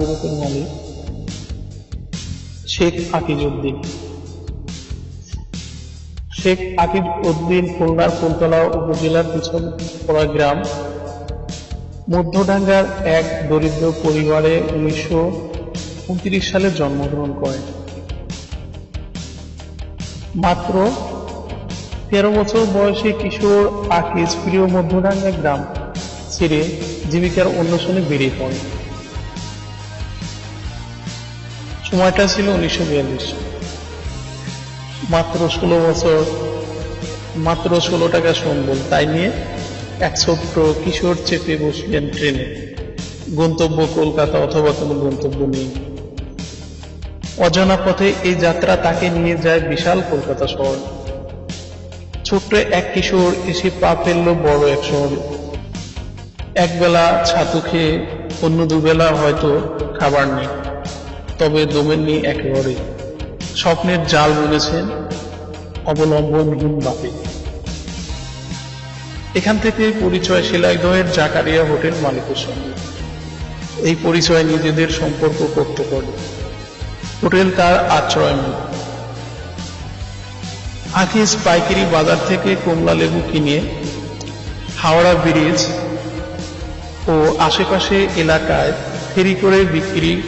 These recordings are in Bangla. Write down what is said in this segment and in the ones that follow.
গ্রুপের মালিক শেখ আকিজ উদ্দিন শেখ আকিব উদ্দিন খুলনার ফুলতলা উপজেলার পিছন পড়া গ্রাম, মধ্যডাঙ্গার এক দরিদ্র পরিবারে উনিশশো উনত্রিশ সালে জন্মগ্রহণ করেন। মাত্র তেরো বছর বয়সে কিশোর আকিজ প্রিয় মধ্যডাঙ্গা গ্রাম ছেড়ে জীবিকার অন্বেষণে বেরিয়ে পড়ে সময়টা ছিল উনিশশো বিয়াল্লিশ। মাত্র ষোলো বছর, মাত্র ষোলো টাকা সম্বল। তাই নিয়ে এক ছোট্ট কিশোর চেপে বসলেন ট্রেনে। গন্তব্য কলকাতা অথবা কোনো গন্তব্য নেই। অজানা পথে এই যাত্রা তাকে নিয়ে যায় বিশাল কলকাতা শহর। ছোট্ট এক কিশোর এসে পা ফেলল বড় এক শহরে। একবেলা ছাতু খেয়ে, অন্য দুবেলা হয়তো খাবার নেই। তবে দমেননি একেবারে স্বপ্নের জাল বুনেছেন অবলম্বনহীন বাপে এখান থেকে পরিচয় শিলাইদহের জাকারিয়া হোটেল মালিকের সঙ্গে। এই পরিচয় নিজেদের সম্পর্ক করতে পারে। হোটেল তার আশ্রয় আকিজ পাইকারি বাজার থেকে কমলা লেবু কিনে হাওড়া ব্রিজ ও আশেপাশে এলাকায় ফেরি করে বিক্রি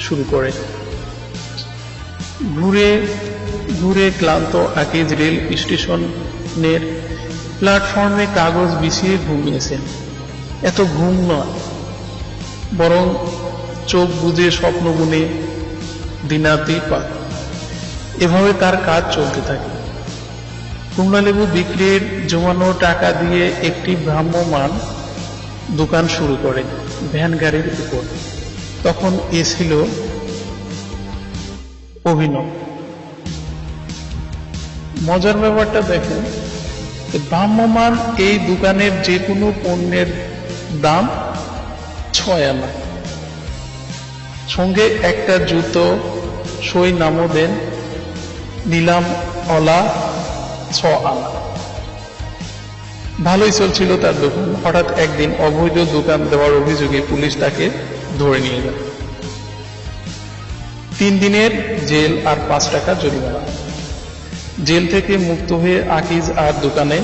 শুরু করে। ঘুরে ঘুরে ক্লান্ত আকিজ রেল স্টেশনের প্ল্যাটফর্মে কাগজ বিছিয়ে ঘুমিয়েছেন। এত ঘুম নয়, বরং চোখ বুঝে স্বপ্ন গুনে দিনাতেই পা এভাবে তার কাজ চলতে থাকে। কুমড়ালেবু বিক্রির জমানো টাকা দিয়ে একটি ভ্রাম্যমান দোকান শুরু করেন ভ্যান গাড়ির উপর। তখন এ ছিল অভিনয় মজার ব্যাপারটা দেখেন ভ্রাম্যমান এই দোকানের যে কোনো পণ্যের দাম ছয় আনা। সঙ্গে একটা জুতো, সই নামও দেন নিলাম অলা ছ আনা। ভালোই চলছিল তার দোকান। হঠাৎ একদিন অবৈধ দোকান দেওয়ার অভিযোগে পুলিশ তাকে ধরে নিয়ে যায় তিন দিনের জেল আর পাঁচ টাকা জরিমানা। জেল থেকে মুক্ত হয়ে আকিজ আর দোকানে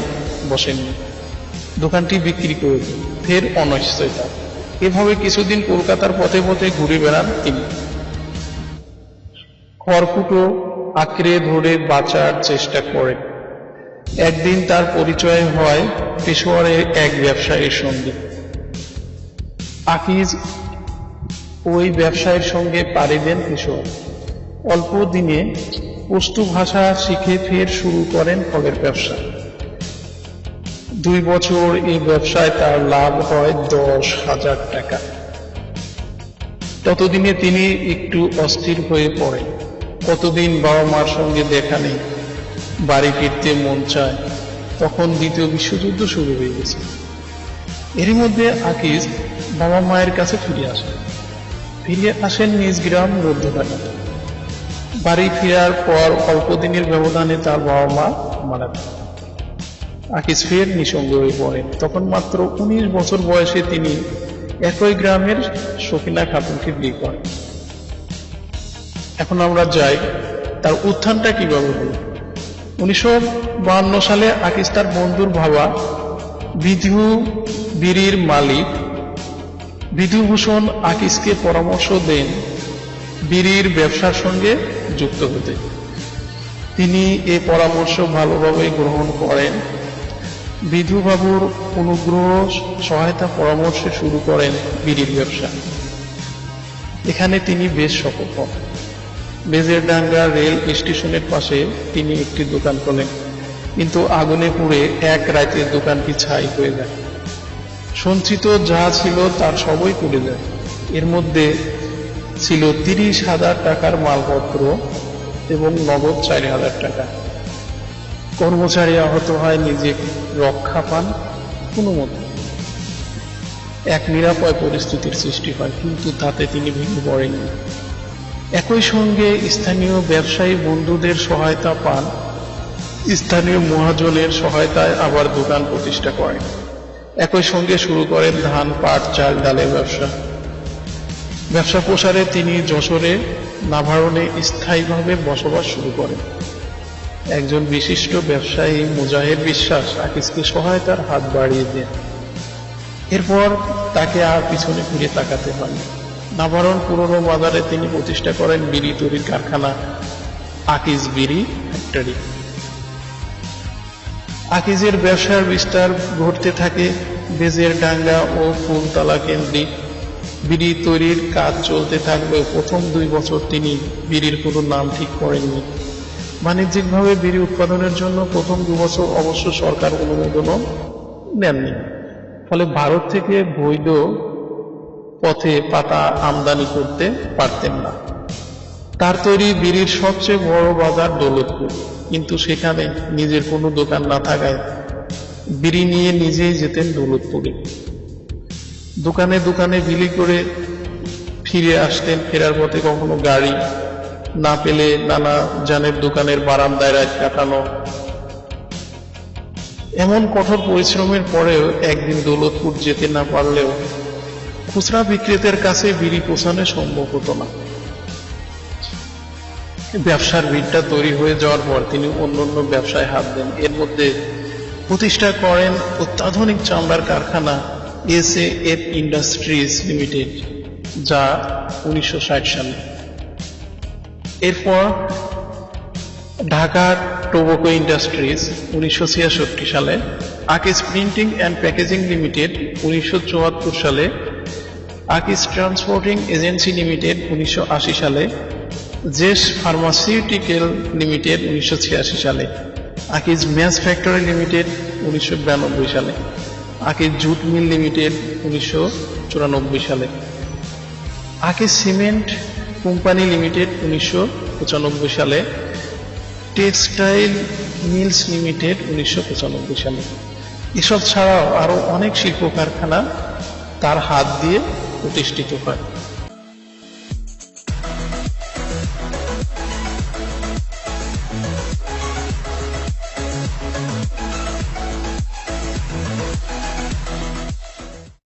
বসেননি দোকানটি বিক্রি করে ফের অনিশ্চয়তা। এভাবে কিছুদিন কলকাতার পথে পথে ঘুরে বেড়ান তিনি। খড়কুটো, আঁকড়ে ধরে বাঁচার চেষ্টা করে একদিন তার পরিচয় হয় পেশোয়ারের এক ব্যবসায়ীর সঙ্গে। আকিজ ওই ব্যবসায়ের সঙ্গে পাড়ি দেন পেশোয়ার অল্প দিনে পশতু ভাষা শিখে ফের শুরু করেন ফলের ব্যবসা। দুই বছর এই ব্যবসায় তার লাভ হয় দশ হাজার টাকা। ততদিনে তিনি একটু অস্থির হয়ে পড়েন। কতদিন বাবা মার সঙ্গে দেখা নেই, বাড়ি ফিরতে মন চায়, তখন দ্বিতীয় বিশ্বযুদ্ধ শুরু হয়ে গেছে। এরই মধ্যে আকিজ বাবা মায়ের কাছে ফিরে আসেন ফিরে আসেন নিজ গ্রাম রুদ্ধঘাটা বাড়ি ফেরার পর অল্প দিনের ব্যবধানে তার বাবা মা মারা যান। আকিজ ফের নিঃসঙ্গ হয়ে পড়েন। তখন মাত্র উনিশ বছর বয়সে তিনি একই গ্রামের সকিনা খাতুনকে বিয়ে করেন। এখন আমরা যাই তার উত্থানটা কীভাবে হলো? উনিশশো সালে আকিজ তার বন্ধুর ভাবা বিধু বিড়ির মালিক বিধুভূষণ আকিজকে পরামর্শ দেন বিড়ির ব্যবসার সঙ্গে যুক্ত হতে। তিনি এ পরামর্শ ভালোভাবে গ্রহণ করেন। বিধুবাবুর অনুগ্রহ সহায়তা পরামর্শে শুরু করেন বিড়ির ব্যবসা। এখানে তিনি বেশ সফল। হন বেজেরডাঙ্গা রেল স্টেশনের পাশে তিনি একটি দোকান খোলেন। কিন্তু আগুনে পুড়ে এক রাতে দোকানটি ছাই হয়ে যায়। সঞ্চিত যা ছিল তার সবই পুড়ে যায় এর মধ্যে ছিল তিরিশ হাজার টাকার মালপত্র এবং নগদ চার হাজার টাকা। কর্মচারী আহত হয়, নিজে রক্ষা পান, কোনো মতে এক নিরাপয় পরিস্থিতির সৃষ্টি হয়, কিন্তু তাতে তিনি ভেঙে পড়েননি একই সঙ্গে স্থানীয় ব্যবসায়ী বন্ধুদের সহায়তা পান, স্থানীয় মহাজনের সহায়তায় আবার দোকান প্রতিষ্ঠা করেন। একই সঙ্গে শুরু করেন ধান, পাট, চাল, ডালের ব্যবসা। ব্যবসা প্রসারে তিনি যশোরে, নাভারণে স্থায়ীভাবে বসবাস শুরু করেন। একজন বিশিষ্ট ব্যবসায়ী মুজাহিদ বিশ্বাস আকিসকে সহায়তার হাত বাড়িয়ে দেন। এরপর তাকে আর পিছনে ফিরে তাকাতে হয়নি। নাভারণ পুরনো বাজারে তিনি প্রতিষ্ঠা করেন বিড়ি তৈরির কারখানা আকিস বিড়ি ফ্যাক্টরি। আকিজের ব্যবসার বিস্তার ঘটতে থাকে বেজের ডাঙ্গা ও ফুলতলা কেন্দ্রিক বিড়ি তৈরির কাজ চলতে থাকলেও প্রথম দুই বছর তিনি বিড়ির কোনো নাম ঠিক করেননি। বাণিজ্যিকভাবে বিড়ি উৎপাদনের জন্য প্রথম দু বছর অবশ্য সরকার অনুমোদনও নেননি। ফলে ভারত থেকে বৈধ পথে পাতা আমদানি করতে পারতেন না। তার তৈরি বিড়ির সবচেয়ে বড় বাজার দৌলতপুর। কিন্তু সেখানে নিজের কোনো দোকান না থাকায় বিড়ি নিয়ে নিজেই যেতেন দৌলতপুরে। দোকানে দোকানে বিলি করে ফিরে আসতেন, ফেরার পথে কখনো গাড়ি না পেলে নানা জানের দোকানের বারান্দায় রাত কাটানো। এমন কঠোর পরিশ্রমের পরেও একদিন দৌলতপুর যেতে না পারলেও খুচরা বিক্রেতার কাছে বিড়ি পোষানো সম্ভব হতো না। ব্যবসার ভিড়টা তৈরি হয়ে যাওয়ার পর তিনি অন্য অন্য ব্যবসায় হাত দেন। এর মধ্যে প্রতিষ্ঠা করেন অত্যাধুনিক চামড়ার কারখানা এস এফ ইন্ডাস্ট্রিজ লিমিটেড, যা উনিশশো ষাট সালে। এরপর ঢাকা টোবাকো ইন্ডাস্ট্রিজ উনিশশো সালে, আকিস প্রিন্টিং অ্যান্ড প্যাকেজিং লিমিটেড উনিশশো চুয়াত্তর সালে, আকিস ট্রান্সপোর্টিং এজেন্সি লিমিটেড উনিশশো আশি সালে জেস ফার্মাসিউটিক্যাল লিমিটেড উনিশশো ছিয়াশি সালে, আকিজ ম্যাস ফ্যাক্টরি লিমিটেড উনিশশো বিরানব্বই সালে, আকিজ জুট মিল লিমিটেড উনিশশো চুরানব্বই সালে, আকিজ সিমেন্ট কোম্পানি লিমিটেড উনিশশো পঁচানব্বই সালে, টেক্সটাইল মিলস লিমিটেড উনিশশো পঁচানব্বই সালে। এসব ছাড়াও আরও অনেক শিল্প কারখানা তার হাত দিয়ে প্রতিষ্ঠিত হয়।